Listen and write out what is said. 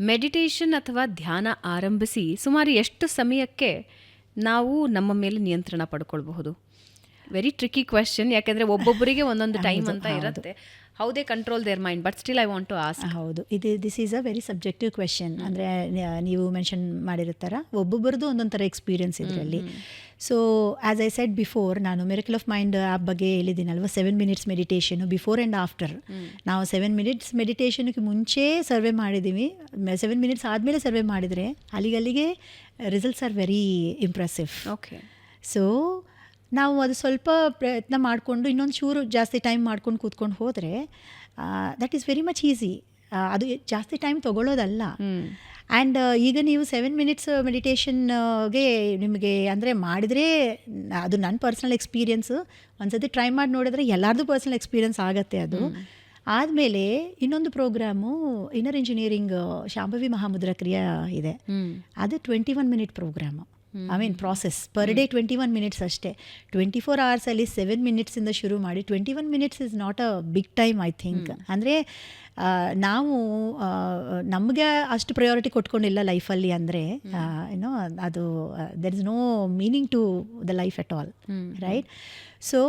Meditation ಅಥವಾ ಧ್ಯಾನ ಆರಂಭಿಸಿ ಸುಮಾರು ಎಷ್ಟು ಸಮಯಕ್ಕೆ ನಾವು ನಮ್ಮ ಮೇಲೆ ನಿಯಂತ್ರಣ ಪಡ್ಕೊಳ್ಬಹುದು? ವೆರಿ ಟ್ರಿಕಿ ಕ್ವೆಶನ್ ಯಾಕೆಂದ್ರೆ ಒಬ್ಬೊಬ್ಬರಿಗೆ ಒಂದೊಂದು ಟೈಮ್ ಅಂತ ಇರುತ್ತೆ. How they control their mind but still I want to ask ಹೌದು. ಇದು this is a very subjective question ಅಂದರೆ ನೀವು ಮೆನ್ಷನ್ ಮಾಡಿರೋ ಥರ ಒಬ್ಬೊಬ್ಬರದ್ದು ಒಂದೊಂದು ಥರ ಎಕ್ಸ್ಪೀರಿಯನ್ಸ್ ಇದರಲ್ಲಿ. So as I said before ನಾನು ಮೆರಿಕಲ್ ಆಫ್ ಮೈಂಡ್ ಆ್ಯಪ್ ಬಗ್ಗೆ ಹೇಳಿದ್ದೀನಲ್ವ? Seven minutes meditation before and after ನಾವು ಸೆವೆನ್ ಮಿನಿಟ್ಸ್ ಮೆಡಿಟೇಷನ್ಗೆ ಮುಂಚೆ ಸರ್ವೆ ಮಾಡಿದ್ದೀವಿ. ಸೆವೆನ್ ಮಿನಿಟ್ಸ್ ಆದಮೇಲೆ ಸರ್ವೆ ಮಾಡಿದರೆ ಅಲ್ಲಿಗಲ್ಲಿಗೆ results are very impressive okay so ನಾವು ಅದು ಸ್ವಲ್ಪ ಪ್ರಯತ್ನ ಮಾಡಿಕೊಂಡು ಇನ್ನೊಂದು ಚೂರು ಜಾಸ್ತಿ ಟೈಮ್ ಮಾಡ್ಕೊಂಡು ಕೂತ್ಕೊಂಡು ಹೋದರೆ that is very much easy ಅದು ಜಾಸ್ತಿ ಟೈಮ್ ತೊಗೊಳ್ಳೋದಲ್ಲ. ಆ್ಯಂಡ್ ಈಗ ನೀವು ಸೆವೆನ್ ಮಿನಿಟ್ಸ್ ಮೆಡಿಟೇಷನ್ಗೆ ನಿಮಗೆ ಅಂದರೆ ಮಾಡಿದರೆ ಅದು ನನ್ನ ಪರ್ಸ್ನಲ್ ಎಕ್ಸ್ಪೀರಿಯನ್ಸು ಒಂದ್ಸತಿ ಟ್ರೈ ಮಾಡಿ ನೋಡಿದ್ರೆ ಎಲ್ಲರದು ಪರ್ಸ್ನಲ್ ಎಕ್ಸ್ಪೀರಿಯನ್ಸ್ ಆಗುತ್ತೆ ಅದು. ಆದಮೇಲೆ ಇನ್ನೊಂದು programme inner engineering Shambhavi Mahamudra Kriya ಇದೆ ಅದು twenty one minute programme I mean process per day twenty one minutes ಅಷ್ಟೇ. ಟ್ವೆಂಟಿ ಫೋರ್ ಅವರ್ಸಲ್ಲಿ ಸೆವೆನ್ ಮಿನಿಟ್ಸಿಂದ ಶುರು ಮಾಡಿ twenty one minutes is not a big time I think ಅಂದರೆ ನಾವು ನಮಗೆ ಅಷ್ಟು ಪ್ರಯಾರಿಟಿ ಕೊಟ್ಕೊಂಡಿಲ್ಲ ಲೈಫಲ್ಲಿ ಅಂದರೆ ಏನೋ ಅದು there is no meaning to the life at all right so